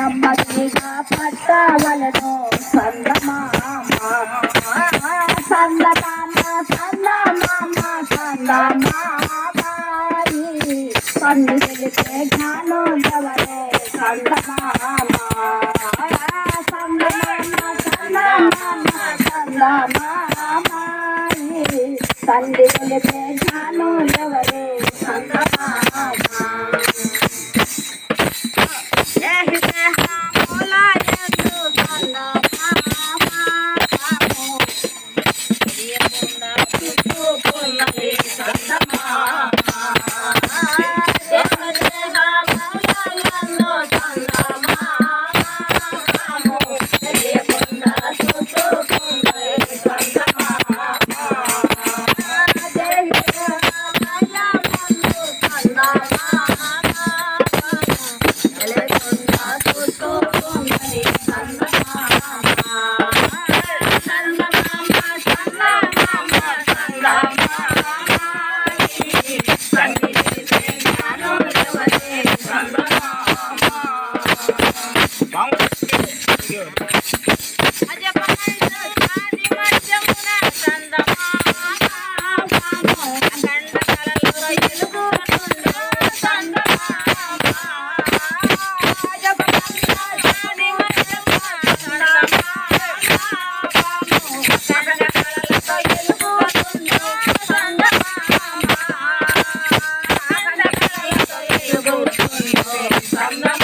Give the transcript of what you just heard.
నమ్మకిగా పట్టవలను సందమామ సందమామ సందమామ సందమామాయి సంది తెలిపే జ్ఞానోదవరే సందమామ. సందమామ సందమామ సందమామాయి సంది తెలిపే జ్ఞానోదవరే సందమామ. I'm not